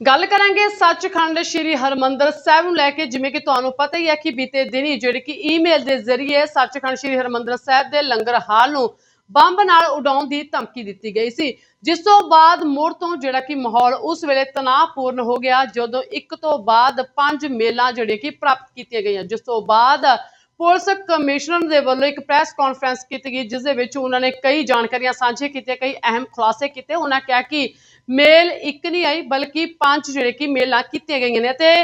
ਗੱਲ ਕਰਾਂਗੇ ਸੱਚਖੰਡ ਸ੍ਰੀ ਹਰਮੰਦਰ ਸਾਹਿਬ ਨੂੰ ਲੈ ਕੇ। ਜਿਵੇਂ ਕਿ ਤੁਹਾਨੂੰ ਪਤਾ ਹੀ ਹੈ ਕਿ ਬੀਤੇ ਦਿਨੀ ਜਿਹੜੀ ਕਿ ਈਮੇਲ ਦੇ ਜ਼ਰੀਏ ਸੱਚਖੰਡ ਸ੍ਰੀ ਹਰਮੰਦਰ ਸਾਹਿਬ ਦੇ ਲੰਗਰ ਹਾਲ ਨੂੰ ਬੰਬ ਨਾਲ ਉਡਾਉਣ ਦੀ ਧਮਕੀ ਦਿੱਤੀ ਗਈ ਸੀ। ਜਿਸ ਤੋਂ ਬਾਅਦ ਮੁੜ ਤੋਂ ਜਿਹੜਾ ਕਿ ਮਾਹੌਲ ਉਸ ਵੇਲੇ ਤਣਾਅਪੂਰਨ ਹੋ ਗਿਆ, ਜਦੋਂ ਇੱਕ ਤੋਂ ਬਾਅਦ ਪੰਜ ਮੇਲਾਂ ਜਿਹੜੀਆਂ ਕਿ ਪ੍ਰਾਪਤ ਕੀਤੀਆਂ ਗਈਆਂ। ਜਿਸ ਤੋਂ ਬਾਅਦ ਪੁਲਿਸ ਕਮਿਸ਼ਨਰ ਦੇ ਵੱਲੋਂ ਇੱਕ ਪ੍ਰੈਸ ਕਾਨਫਰੰਸ ਕੀਤੀ ਗਈ, ਜਿਸ ਦੇ ਵਿੱਚ ਉਹਨਾਂ ਨੇ ਕਈ ਜਾਣਕਾਰੀਆਂ ਸਾਂਝੇ ਕੀਤੀਆਂ, ਕਈ ਅਹਿਮ ਖੁਲਾਸੇ ਕੀਤੇ। ਉਹਨਾਂ ਕਿਹਾ ਕਿ ਮੇਲ ਇੱਕ ਨਹੀਂ ਆਈ, ਬਲਕਿ ਪੰਜ ਜਿਹੜੇ ਕਿ ਮੇਲਾਂ ਕੀਤੀਆਂ ਗਈਆਂ ਨੇ ਤੇ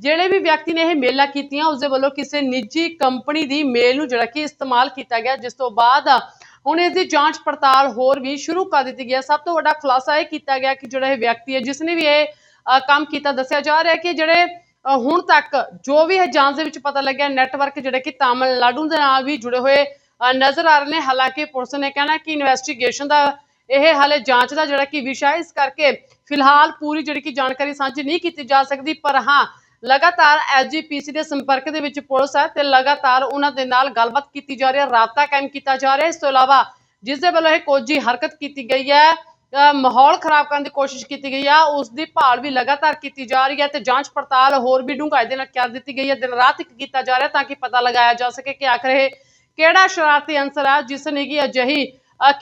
ਜਿਹੜੇ ਵੀ ਵਿਅਕਤੀ ਨੇ ਇਹ ਮੇਲਾਂ ਕੀਤੀਆਂ ਉਸ ਦੇ ਵੱਲੋਂ ਕਿਸੇ ਨਿੱਜੀ ਕੰਪਨੀ ਦੀ ਮੇਲ ਨੂੰ ਜਿਹੜਾ ਕਿ ਇਸਤੇਮਾਲ ਕੀਤਾ ਗਿਆ, ਜਿਸ ਤੋਂ ਬਾਅਦ ਹੁਣ ਇਸ ਦੀ ਜਾਂਚ ਪੜਤਾਲ ਹੋਰ ਵੀ ਸ਼ੁਰੂ ਕਰ ਦਿੱਤੀ ਗਈ ਹੈ। ਸਭ ਤੋਂ ਵੱਡਾ ਖੁਲਾਸਾ ਇਹ ਕੀਤਾ ਗਿਆ ਕਿ ਜਿਹੜਾ ਇਹ ਵਿਅਕਤੀ ਹੈ, ਜਿਸ ਨੇ ਵੀ ਇਹ ਕੰਮ ਕੀਤਾ, ਦੱਸਿਆ ਜਾ ਰਿਹਾ ਹੈ ਕਿ ਜਿਹੜੇ ਹੁਣ ਤੱਕ ਜੋ ਵੀ ਹੈ ਜਾਂਚ ਦੇ ਵਿੱਚ ਪਤਾ ਲੱਗਿਆ ਨੈਟਵਰਕ ਜਿਹੜੇ ਕਿ ਤਾਮਿਲਨਾਡੂ ਦੇ ਨਾਲ ਵੀ ਜੁੜੇ ਹੋਏ ਨਜ਼ਰ ਆ ਰਹੇ ਨੇ। ਹਾਲਾਂਕਿ ਪੁਲਿਸ ਨੇ ਕਹਿਣਾ ਕਿ ਇਨਵੈਸਟੀਗੇਸ਼ਨ ਦਾ ਇਹ ਹਾਲੇ ਜਾਂਚ ਦਾ ਜਿਹੜਾ ਕਿ ਵਿਸ਼ਾ ਹੈ, ਇਸ ਕਰਕੇ ਫਿਲਹਾਲ ਪੂਰੀ ਜਿਹੜੀ ਕਿ ਜਾਣਕਾਰੀ ਸਾਂਝੀ ਨਹੀਂ ਕੀਤੀ ਜਾ ਸਕਦੀ। ਪਰ ਹਾਂ ਲਗਾਤਾਰ ਐਸਜੀਪੀਸੀ ਦੇ ਸੰਪਰਕ ਦੇ ਵਿੱਚ ਪੁਲਿਸ ਹੈ ਤੇ ਲਗਾਤਾਰ ਉਹਨਾਂ ਦੇ ਨਾਲ ਗੱਲਬਾਤ ਕੀਤੀ ਜਾ ਰਹੀ ਹੈ ਰਾਬਤਾ ਕਾਇਮ ਕੀਤਾ ਜਾ ਰਿਹਾ ਇਸ ਤੋਂ ਇਲਾਵਾ ਜਿਸ ਦੇ ਵੱਲੋਂ ਇਹ ਕੋਜੀ ਹਰਕਤ ਕੀਤੀ ਗਈ ਹੈ ਮਾਹੌਲ ਖਰਾਬ ਕਰਨ ਦੀ ਕੋਸ਼ਿਸ਼ ਕੀਤੀ ਗਈ ਆ ਉਸ ਦੀ ਭਾਲ ਵੀ ਲਗਾਤਾਰ ਕੀਤੀ ਜਾ ਰਹੀ ਹੈ ਤੇ ਜਾਂਚ ਪੜਤਾਲ ਹੋਰ ਵੀ ਡੂੰਘਾਈ ਦੇ ਨਾਲ ਕਰ ਦਿੱਤੀ ਗਈ ਹੈ ਦਿਨ ਰਾਤ ਇੱਕ ਕੀਤਾ ਜਾ ਰਿਹਾ ਤਾਂ ਕਿ ਪਤਾ ਲਗਾਇਆ ਜਾ ਸਕੇ ਕਿ ਆਖਰ ਇਹ ਕਿਹੜਾ ਸ਼ਰਾਰਤੀ ਅੰਸਰ ਆ ਜਿਸ ਨੇ ਕੀ ਅਜਿਹੀ ਅ,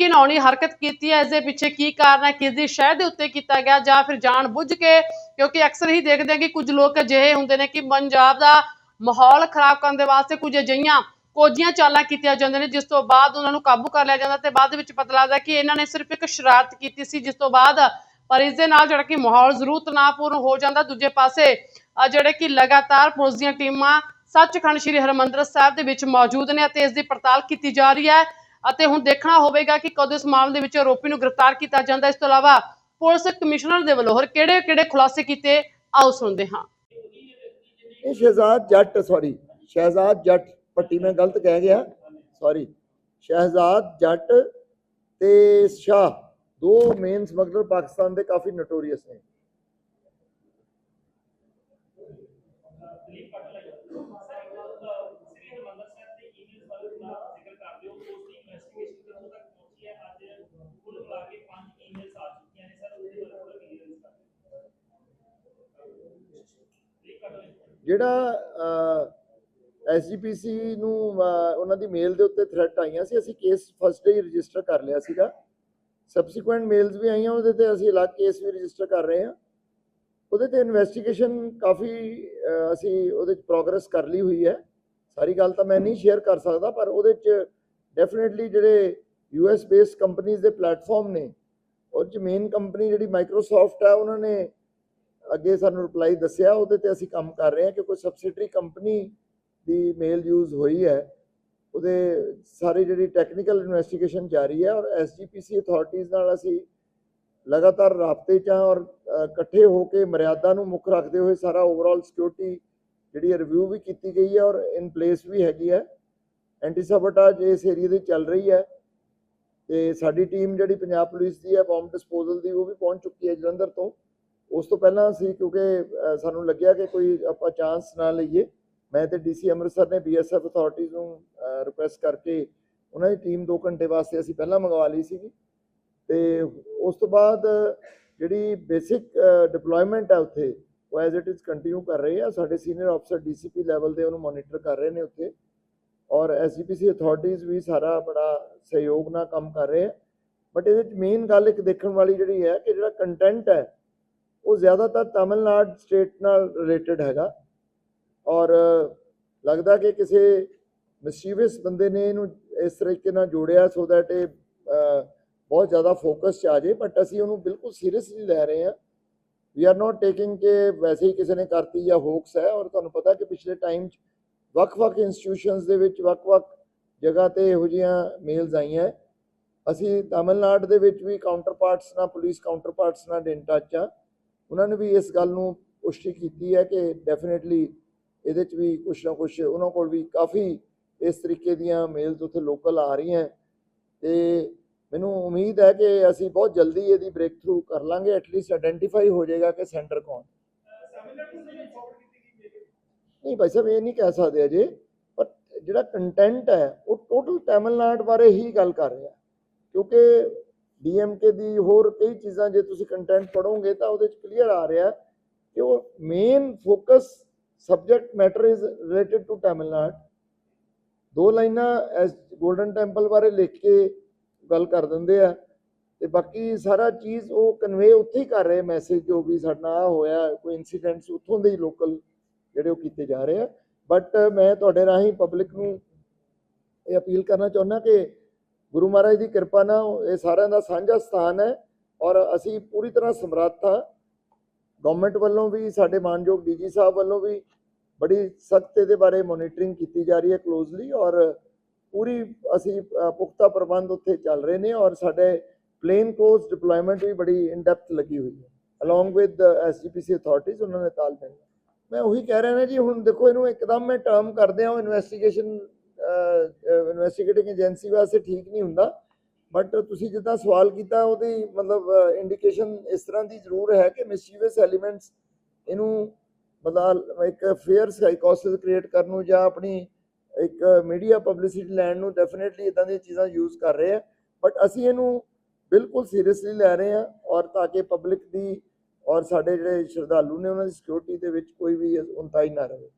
ਹਰਕਤ ਕੀਤੀ ਹੈ ਇਸ ਦੇ ਪਿੱਛੇ ਕੀ ਕਾਰਨ ਹੈ ਕਿਸ ਦੀ ਸ਼ਹਿ ਦੇ ਉੱਤੇ ਕੀਤਾ ਗਿਆ ਜਾਂ ਫਿਰ ਜਾਣ ਬੁੱਝ ਕੇ ਕਿਉਂਕਿ ਅਕਸਰ ਹੀ ਦੇਖਦੇ ਹਾਂ ਕਿ ਕੁਝ ਲੋਕ ਅਜਿਹੇ ਹੁੰਦੇ ਨੇ ਕਿ ਪੰਜਾਬ ਦਾ ਮਾਹੌਲ ਖਰਾਬ ਕਰਨ ਦੇ ਵਾਸਤੇ ਕੁਝ ਅਜਿਹੀਆਂ ਕੋਝੀਆਂ ਚਾਲਾਂ ਕੀਤੀਆਂ ਜਾਂਦੀਆਂ ਨੇ, ਜਿਸ ਤੋਂ ਬਾਅਦ ਉਹਨਾਂ ਨੂੰ ਕਾਬੂ ਕਰ ਲਿਆ ਜਾਂਦਾ ਤੇ ਬਾਅਦ ਵਿੱਚ ਪਤਾ ਲੱਗਦਾ ਕਿ ਇਹਨਾਂ ਨੇ ਸਿਰਫ ਇੱਕ ਸ਼ਰਾਰਤ ਕੀਤੀ ਸੀ, ਜਿਸ ਤੋਂ ਬਾਅਦ ਪਰ ਇਸ ਦੇ ਨਾਲ ਜਿਹੜਾ ਕਿ ਮਾਹੌਲ ਜ਼ਰੂਰ ਤਣਾਅਪੂਰਨ ਹੋ ਜਾਂਦਾ। ਦੂਜੇ ਪਾਸੇ ਜਿਹੜੇ ਕਿ ਲਗਾਤਾਰ ਪੁਲਿਸ ਦੀਆਂ ਟੀਮਾਂ ਸੱਚਖੰਡ ਸ੍ਰੀ ਹਰਿਮੰਦਰ ਸਾਹਿਬ ਦੇ ਵਿੱਚ ਮੌਜੂਦ ਨੇ ਅਤੇ ਇਸ ਦੀ ਪੜਤਾਲ ਕੀਤੀ ਜਾ ਰਹੀ ਹੈ ਅਤੇ ਹੁਣ ਦੇਖਣਾ ਹੋਵੇਗਾ ਕਿ ਕਦੋਂ ਇਸ ਮਾਮਲੇ ਦੇ ਵਿੱਚ ਆਰੋਪੀ ਨੂੰ ਗ੍ਰਿਫਤਾਰ ਕੀਤਾ ਜਾਂਦਾ। ਇਸ ਤੋਂ ਇਲਾਵਾ ਪੁਲਿਸ ਕਮਿਸ਼ਨਰ ਦੇ ਵੱਲੋਂ ਹੋਰ ਕਿਹੜੇ ਕਿਹੜੇ ਖੁਲਾਸੇ ਕੀਤੇ? ਆਓ ਸੁਣਦੇ ਹਾਂ। ਇਹ ਸ਼ਹਿਜ਼ਾਦ ਜੱਟ ਸੌਰੀ ਸ਼ਹਿਜ਼ਾਦ ਜੱਟ ਪੱਟੀ ਮੈਂ ਗਲਤ ਕਹਿ ਗਿਆ। ਸੌਰੀ ਸ਼ਹਿਜ਼ਾਦ, ਜੱਟ ਤੇ ਸ਼ਾਹ। ਦੋ ਮੇਨ ਸਮਗਲਰ ਪਾਕਿਸਤਾਨ ਦੇ ਕਾਫੀ ਨੋਟੋਰੀਅਸ ਨੇ। ਜਿਹੜਾ ਐਸਜੀਪੀਸੀ ਨੂੰ ਉਹਨਾਂ ਦੀ ਮੇਲ ਦੇ ਉੱਤੇ ਥ੍ਰੈਟ ਆਈਆਂ ਸੀ। ਅਸੀਂ ਕੇਸ ਫਸਟ ਡੇ ਹੀ ਰਜਿਸਟਰ ਕਰ ਲਿਆ ਸੀਗਾ। ਸਬਸੀਕੁਐਂਟ ਮੇਲਸ ਵੀ ਆਈਆਂ, ਉਹਦੇ ਤੇ ਅਸੀਂ ਅਲੱਗ ਕੇਸ ਵੀ ਰਜਿਸਟਰ ਕਰ ਰਹੇ ਹਾਂ। ਉਹਦੇ ਤੇ ਇਨਵੈਸਟੀਗੇਸ਼ਨ ਕਾਫੀ ਅਸੀਂ ਉਹਦੇ ਚ ਪ੍ਰੋਗਰੈਸ ਕਰ ਲਈ ਹੋਈ ਹੈ। ਸਾਰੀ ਗੱਲ ਤਾਂ ਮੈਂ ਨਹੀਂ ਸ਼ੇਅਰ ਕਰ ਸਕਦਾ, ਪਰ ਉਹਦੇ ਚ ਡੈਫੀਨਿਟਲੀ ਜਿਹੜੇ ਯੂਐਸ ਬੇਸਡ ਕੰਪਨੀਆਂ ਦੇ ਪਲੇਟਫਾਰਮ ਨੇ, ਉਹ ਚ ਮੇਨ ਕੰਪਨੀ ਜਿਹੜੀ ਮਾਈਕਰੋਸਾਫਟ ਹੈ, ਉਹਨਾਂ ਨੇ ਅੱਗੇ ਸਾਨੂੰ ਰਿਪਲਾਈ ਦੱਸਿਆ। ਉਹਦੇ ਤੇ ਅਸੀਂ ਕੰਮ ਕਰ ਰਹੇ ਹਾਂ ਕਿ ਕੋਈ ਸਬਸਿਡਰੀ ਕੰਪਨੀ ਦੀ ਮੇਲ ਯੂਜ਼ ਹੋਈ ਹੈ, ਉਹਦੇ ਸਾਰੀ ਜਿਹੜੀ ਟੈਕਨੀਕਲ ਇਨਵੈਸਟੀਗੇਸ਼ਨ ਜਾਰੀ ਹੈ ਔਰ ਐਸਜੀਪੀਸੀ ਅਥਾਰਟੀਆਂ ਨਾਲ ਅਸੀਂ ਲਗਾਤਾਰ ਰਾਬਤੇ 'ਚ ਹਾਂ ਔਰ ਇਕੱਠੇ ਹੋ ਕੇ ਮਰਿਆਦਾ ਨੂੰ ਮੁੱਖ ਰੱਖਦੇ ਹੋਏ ਸਾਰਾ ਓਵਰਆਲ ਸਿਕਿਉਰਿਟੀ ਜਿਹੜੀ ਰਿਵਿਊ ਵੀ ਕੀਤੀ ਗਈ ਹੈ ਔਰ ਇਨ ਪਲੇਸ ਵੀ ਹੈਗੀ ਹੈ। ਐਂਟੀ ਸਬਟਾਜ ਇਸ ਏਰੀਆ ਦੀ ਚੱਲ ਰਹੀ ਹੈ ਤੇ ਸਾਡੀ ਟੀਮ ਜਿਹੜੀ ਪੰਜਾਬ ਪੁਲਿਸ ਦੀ ਹੈ ਬੰਬ ਡਿਸਪੋਜ਼ਲ ਦੀ ਉਹ ਵੀ ਪਹੁੰਚ ਚੁੱਕੀ ਹੈ ਜਲੰਧਰ ਤੋਂ। ਉਸ ਤੋਂ ਪਹਿਲਾਂ ਅਸੀਂ ਕਿਉਂਕਿ ਸਾਨੂੰ ਲੱਗਿਆ ਕਿ ਕੋਈ ਆਪਾਂ ਚਾਂਸ ਨਾ ਲਈਏ। ਮੈਂ ਤੇ ਡੀਸੀ ਅੰਮ੍ਰਿਤਸਰ ਨੇ ਬੀਐਸਐਫ ਅਥਾਰਟੀਆਂ ਨੂੰ ਰਿਕੁਐਸਟ ਕਰਕੇ ਉਹਨਾਂ ਦੀ ਟੀਮ 2 ਘੰਟੇ ਵਾਸਤੇ ਅਸੀਂ ਪਹਿਲਾਂ ਮੰਗਵਾ ਲਈ ਸੀਗੀ। ਤੇ ਉਸ ਤੋਂ ਬਾਅਦ ਜਿਹੜੀ ਬੇਸਿਕ ਡਿਪਲੋਇਮੈਂਟ ਹੈ ਉੱਥੇ, ਉਹ ਐਜ਼ ਇਟ ਇਜ਼ ਕੰਟੀਨਿਊ ਕਰ ਰਹੇ ਆ। ਸਾਡੇ ਸੀਨੀਅਰ ਅਫਸਰ ਡੀਸੀਪੀ ਲੈਵਲ ਦੇ ਉਹਨੂੰ ਮੋਨੀਟਰ ਕਰ ਰਹੇ ਨੇ ਉੱਥੇ। ਔਰ ਐਸਜੀਪੀਸੀ ਅਥਾਰਟੀਆਂ ਵੀ ਸਾਰਾ ਬੜਾ ਸਹਿਯੋਗ ਨਾਲ ਕੰਮ ਕਰ ਰਹੇ ਆ। ਬਟ ਇਹਦੇ ਵਿੱਚ ਮੇਨ ਗੱਲ ਇੱਕ ਦੇਖਣ ਵਾਲੀ ਜਿਹੜੀ ਹੈ ਕਿ ਜਿਹੜਾ ਕੰਟੈਂਟ ਹੈ, ਉਹ ਜ਼ਿਆਦਾਤਰ ਤਾਮਿਲਨਾਡੂ ਸਟੇਟ ਨਾਲ ਰਿਲੇਟਡ ਹੈਗਾ। ਔਰ ਲੱਗਦਾ ਕਿ ਕਿਸੇ ਮਿਸਚੀਵਸ ਬੰਦੇ ਨੇ ਇਹਨੂੰ ਇਸ ਤਰੀਕੇ ਨਾਲ ਜੋੜਿਆ ਸੋ ਦੈਟ ਇਹ ਬਹੁਤ ਜ਼ਿਆਦਾ ਫੋਕਸ ਚ ਆ ਜੇ ਬਟ ਅਸੀਂ ਉਹਨੂੰ ਬਿਲਕੁਲ ਸੀਰੀਅਸਲੀ ਲੈ ਰਹੇ ਹਾਂ। ਵੀ ਆਰ ਨਾਟ ਟੇਕਿੰਗ ਕਿ ਵੈਸੇ ਹੀ ਕਿਸੇ ਨੇ ਕਰਤੀ ਜਾਂ ਹੋਕਸ ਹੈ ਔਰ ਤੁਹਾਨੂੰ ਪਤਾ ਕਿ ਪਿਛਲੇ ਟਾਈਮ 'ਚ ਵੱਖ-ਵੱਖ ਇੰਸਟੀਟਿਊਸ਼ਨਸ ਦੇ ਵਿੱਚ ਵੱਖ-ਵੱਖ ਜਗ੍ਹਾ ਤੇ ਇਹੋ ਜਿਹੀਆਂ ਮੇਲਸ ਆਈਆਂ। ਅਸੀਂ ਤਾਮਿਲਨਾਡੂ ਦੇ ਵਿੱਚ ਵੀ ਕਾਊਂਟਰਪਾਰਟਸ ਨਾਲ ਪੁਲਿਸ ਕਾਊਂਟਰਪਾਰਟਸ ਨਾਲ ਇਨ ਟੱਚ ਆ ਉਹਨਾਂ ਨੇ ਵੀ ਇਸ ਗੱਲ ਨੂੰ ਪੁਸ਼ਟੀ ਕੀਤੀ ਹੈ ਕਿ ਡੈਫੀਨਿਟਲੀ ਇਹਦੇ 'ਚ ਵੀ ਕੁਛ ਨਾ ਕੁਛ ਉਹਨਾਂ ਕੋਲ ਵੀ ਕਾਫੀ ਇਸ ਤਰੀਕੇ ਦੀਆਂ ਮੇਲਸ ਉੱਥੇ ਲੋਕਲ ਆ ਰਹੀਆਂ। ਤੇ ਮੈਨੂੰ ਉਮੀਦ ਹੈ ਕਿ ਅਸੀਂ ਬਹੁਤ ਜਲਦੀ ਇਹਦੀ ਬ੍ਰੇਕ ਥਰੂ ਕਰ ਲਾਂਗੇ ਐਟਲੀਸਟ ਆਇਡੈਂਟੀਫਾਈ ਹੋ ਜਾਏਗਾ ਕਿ ਸੈਂਟਰ ਕੌਣ। ਨਹੀਂ ਭਾਈ ਸਾਹਿਬ, ਇਹ ਨਹੀਂ ਕਹਿ ਸਕਦੇ ਅਜੇ, ਪਰ ਜਿਹੜਾ ਕੰਟੈਂਟ ਹੈ, ਉਹ ਟੋਟਲ ਤਾਮਿਲਨਾਡ ਬਾਰੇ ਹੀ ਗੱਲ ਕਰ ਰਿਹਾ। ਕਿਉਂਕਿ ਡੀਐਮਕੇ ਦੀ ਹੋਰ ਕਈ ਚੀਜ਼ਾਂ, ਜੇ ਤੁਸੀਂ ਕੰਟੈਂਟ ਪੜੋਗੇ ਤਾਂ ਉਹਦੇ ਚ ਕਲੀਅਰ ਆ ਰਿਹਾ ਕਿ ਉਹ main focus subject matter is related to Tamil Nadu ਦੋ ਲਾਈਨਾਂ ਐਸ 골ਡਨ ਟੈਂਪਲ ਬਾਰੇ ਲਿਖ ਕੇ ਗੱਲ ਕਰ ਦਿੰਦੇ ਆ। ਤੇ ਬਾਕੀ ਸਾਰਾ ਚੀਜ਼ ਉਹ ਕਨਵੇ ਉੱਥੇ ਹੀ ਕਰ ਰਹੇ ਮੈਸੇਜ ਜੋ ਵੀ ਸਾਡਾ ਆਹ ਹੋਇਆ, ਕੋਈ ਇਨਸੀਡੈਂਟਸ ਉੱਥੋਂ ਦੇ ਹੀ ਲੋਕਲ ਜਿਹੜੇ ਉਹ ਕੀਤੇ ਜਾ ਰਹੇ ਆ। ਬਟ ਮੈਂ ਤੁਹਾਡੇ ਰਾਹੀਂ ਪਬਲਿਕ ਨੂੰ ਇਹ ਅਪੀਲ ਕਰਨਾ ਚਾਹੁੰਦਾ ਕਿ ਗੁਰੂ ਮਹਾਰਾਜ ਦੀ ਕਿਰਪਾ ਨਾਲ ਇਹ ਸਾਰਿਆਂ ਦਾ ਸਾਂਝਾ ਸਥਾਨ ਹੈ ਔਰ ਅਸੀਂ ਪੂਰੀ ਤਰ੍ਹਾਂ ਸਮਰੱਥ ਹਾਂ ਗਵਰਨਮੈਂਟ ਵੱਲੋਂ ਵੀ, ਸਾਡੇ ਮਾਨਯੋਗ ਡੀਜੀ ਸਾਹਿਬ ਵੱਲੋਂ ਵੀ ਬੜੀ ਸਖਤ ਇਹਦੇ ਬਾਰੇ ਮੋਨੀਟਰਿੰਗ ਕੀਤੀ ਜਾ ਰਹੀ ਹੈ ਕਲੋਜ਼ਲੀ ਔਰ ਪੂਰੀ ਅਸੀਂ ਪੁਖਤਾ ਪ੍ਰਬੰਧ ਉੱਥੇ ਚੱਲ ਰਹੇ ਨੇ ਔਰ ਸਾਡੇ ਪਲੇਨ ਕੋਰਸ ਡਿਪਲੋਇਮੈਂਟ ਵੀ ਬੜੀ ਇਨ ਡੈਪਥ ਲੱਗੀ ਹੋਈ ਹੈ। ਅਲੋਂਗ ਵਿਦ ਐਸਜੀਪੀਸੀ ਅਥਾਰਟੀਜ਼ ਉਹਨਾਂ ਨੇ ਤਾਲਮੇਲ ਮੈਂ ਉਹੀ ਕਹਿ ਰਿਹਾ ਨਾ ਜੀ, ਹੁਣ ਦੇਖੋ ਇਹਨੂੰ ਇੱਕਦਮ ਮੈਂ ਟਰਮ ਕਰਦੇ ਹਾਂ ਇਨਵੈਸਟੀਗੇਸ਼ਨ ਇਨਵੈਸਟੀਗੇਟਿੰਗ ਏਜੰਸੀ ਵਾਸਤੇ ਠੀਕ ਨਹੀਂ ਹੁੰਦਾ। ਬਟ ਤੁਸੀਂ ਜਿੱਦਾਂ ਸਵਾਲ ਕੀਤਾ, ਉਹਦੀ ਮਤਲਬ ਇੰਡੀਕੇਸ਼ਨ ਇਸ ਤਰ੍ਹਾਂ ਦੀ ਜ਼ਰੂਰ ਹੈ ਕਿ ਮਿਸਚੀਵਸ ਐਲੀਮੈਂਟਸ ਇਹਨੂੰ ਮਤਲਬ ਇੱਕ ਫੇਅਰ ਸਾਈਕੋਸਿਸ ਕ੍ਰੀਏਟ ਕਰਨ ਨੂੰ ਜਾਂ ਆਪਣੀ ਇੱਕ ਮੀਡੀਆ ਪਬਲਿਸਿਟੀ ਲੈਣ ਨੂੰ ਡੈਫੀਨਿਟਲੀ ਇਦਾਂ ਦੀਆਂ ਚੀਜ਼ਾਂ ਯੂਜ਼ ਕਰ ਰਹੇ ਆ। ਬਟ ਅਸੀਂ ਇਹਨੂੰ ਬਿਲਕੁਲ ਸੀਰੀਅਸਲੀ ਲੈ ਰਹੇ ਹਾਂ ਔਰ ਤਾਂ ਕਿ ਪਬਲਿਕ ਦੀ ਔਰ ਸਾਡੇ ਜਿਹੜੇ ਸ਼ਰਧਾਲੂ ਨੇ ਉਹਨਾਂ ਦੀ ਸਿਕਿਉਰਿਟੀ ਦੇ ਵਿੱਚ ਕੋਈ ਵੀ ਉਨਤਾਈ ਨਾ ਰਹੇ।